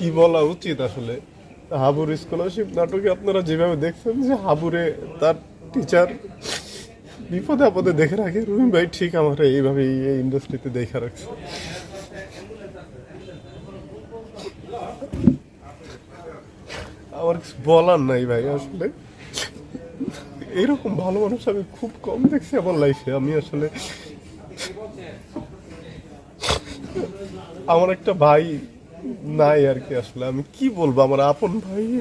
কি বলা উচিত আসলে? হাবুর স্কলারশিপ নাটকে আপনারা যেভাবে দেখছেন যে হাবুরে তার টিচার বিপদে আপদে দেখে রাখে। রুমি ভাই ঠিক আমার এইভাবে এই ইন্ডাস্ট্রিতে দেখে রাখছে। আমার কিছু বলার নাই ভাই আসলে। এরকম ভালো মানুষ আমি খুব কম দেখছি আমার লাইফে আমি আসলে আমার একটা ভাই নাই আর কি আসলে। আমি কি বলব? আমার আপন ভাই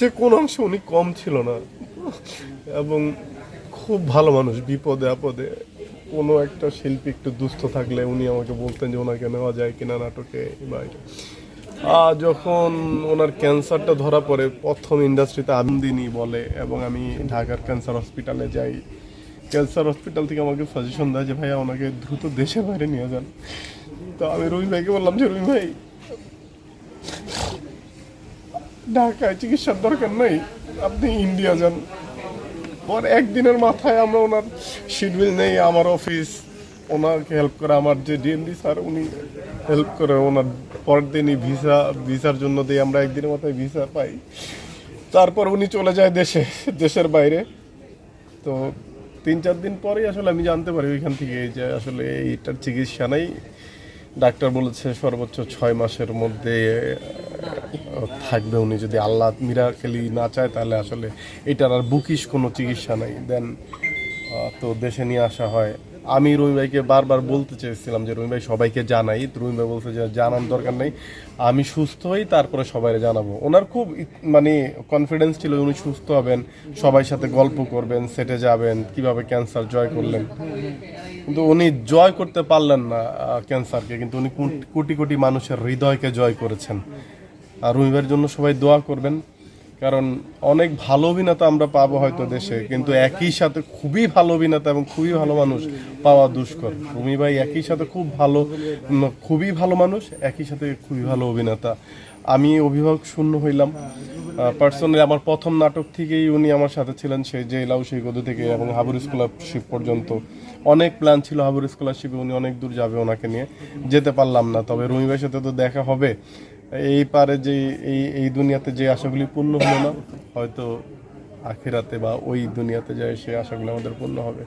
যে কোন অংশে উনি কম ছিল না। এবং খুব ভালো মানুষ বিপদে আপদে। কোনো একটা শিল্পী একটু দুস্থ থাকলে উনি আমাকে বলতেন যে ওনাকে নেওয়া যায় কিনা নাটকে আহ, যখন ওনার ক্যান্সারটা ধরা পড়ে প্রথম ইন্ডাস্ট্রিতে আমদিনি বলে এবং আমি ঢাকার ক্যান্সার হসপিটালে যাই। ক্যান্সার হসপিটাল থেকে আমাকে সাজেশন দেয় যে ভাইয়া ওনাকে দ্রুত দেশের বাইরে নিয়ে যান। তো আমি রুমি ভাইকে বললাম যে রুমি ভাই ঢাকায় চিকিৎসার দরকার নেই। আপনি ইন্ডিয়া যান। পর একদিনের মাথায় আমরা ওনার শিডিউল নেই, আমার অফিস ওনাকে হেল্প করে, আমার যে ডিএমডি স্যার, উনি হেল্প করে ওনার পরের দিনই ভিসা ভিসার জন্য দিয়ে আমরা একদিনের মাথায় ভিসা পাই। তারপর উনি চলে যায় দেশে, দেশের বাইরে। তো তিন চার দিন পরেই আসলে আমি জানতে পারি ওইখান থেকে যে আসলে এইটার চিকিৎসা নেই। ডাক্তার বলেছে সর্বোচ্চ ছয় মাসের মধ্যে থাকবে উনি। যদি আল্লাহ মিরাকেলি না চায়, তাহলে আসলে এটার আর বুকিশ কোনো চিকিৎসা নাই। দেন তো দেশে নিয়ে আসা হয়। আমি রুমি ভাইকে বারবার বলতে চেয়েছিলাম যে, রুমি ভাই, সবাইকে জানাই। রুমি ভাই বলছে যে, জানার দরকার নেই। আমি সুস্থ হই, তারপরে সবাই জানাব। ওনার খুব মানে কনফিডেন্স ছিল উনি সুস্থ হবেন, সবাই সাথে গল্প করবেন, সেটে যাবেন, কীভাবে ক্যান্সার জয় করলেন। কিন্তু উনি জয় করতে পারলেন না ক্যান্সারকে কিন্তু উনি কোটি- কোটি মানুষের হৃদয়কে জয় করেছেন। আর রুমিবার জন্য সবাই দোয়া করবেন কারণ অনেক ভালো অভিনেতা আমরা পাবো হয়তো দেশে কিন্তু একই সাথে খুবই ভালো অভিনেতা এবং খুবই ভালো মানুষ পাওয়া দুষ্কর। রুমি ভাই একই সাথে খুব ভালো খুবই ভালো মানুষ একই সাথে খুবই ভালো অভিনেতা। আমি অভিভাবক শূন্য হইলাম। পার্সোনালি আমার প্রথম নাটক থেকেই উনি আমার সাথে ছিলেন সেই যে লাউ সেই গদু থেকে এবং হাবুর স্কলারশিপ পর্যন্ত। অনেক প্ল্যান ছিল হাবুর স্কলারশিপে উনি অনেক দূর যাবে ওনাকে নিয়ে। যেতে পারলাম না, তবে রুমি ভাইয়ের সাথে তো দেখা হবে। এই পারে যে এই এই দুনিয়াতে যে আশাগুলি পূর্ণ হলো না, হয়তো আখিরাতে বা ওই দুনিয়াতে যায় সেই আশাগুলো আমাদের পূর্ণ হবে।